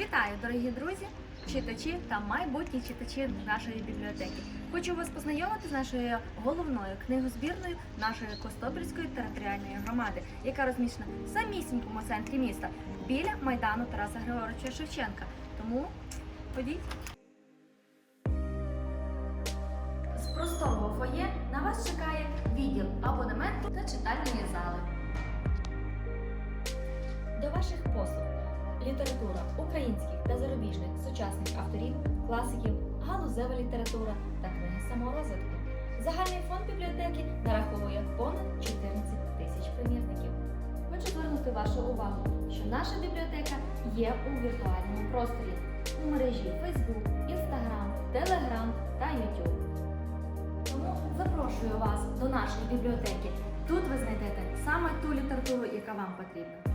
Вітаю, дорогі друзі, читачі та майбутні читачі нашої бібліотеки. Хочу вас познайомити з нашою головною книгозбірною нашої Костопільської територіальної громади, яка розміщена в самісінькому центрі міста біля майдану Тараса Григоровича Шевченка. Тому ходіть. З простого фоє на вас чекає відділ абонементу та читальної зали. До ваших послуг література українських та зарубіжних сучасних авторів, класиків, галузева література та книги саморозвитку. Загальний фонд бібліотеки нараховує понад 14 тисяч примірників. Хочу звернути вашу увагу, що наша бібліотека є у віртуальному просторі у мережі Facebook, Instagram, Telegram та YouTube. Тому запрошую вас до нашої бібліотеки. Тут ви знайдете саме ту літературу, яка вам потрібна.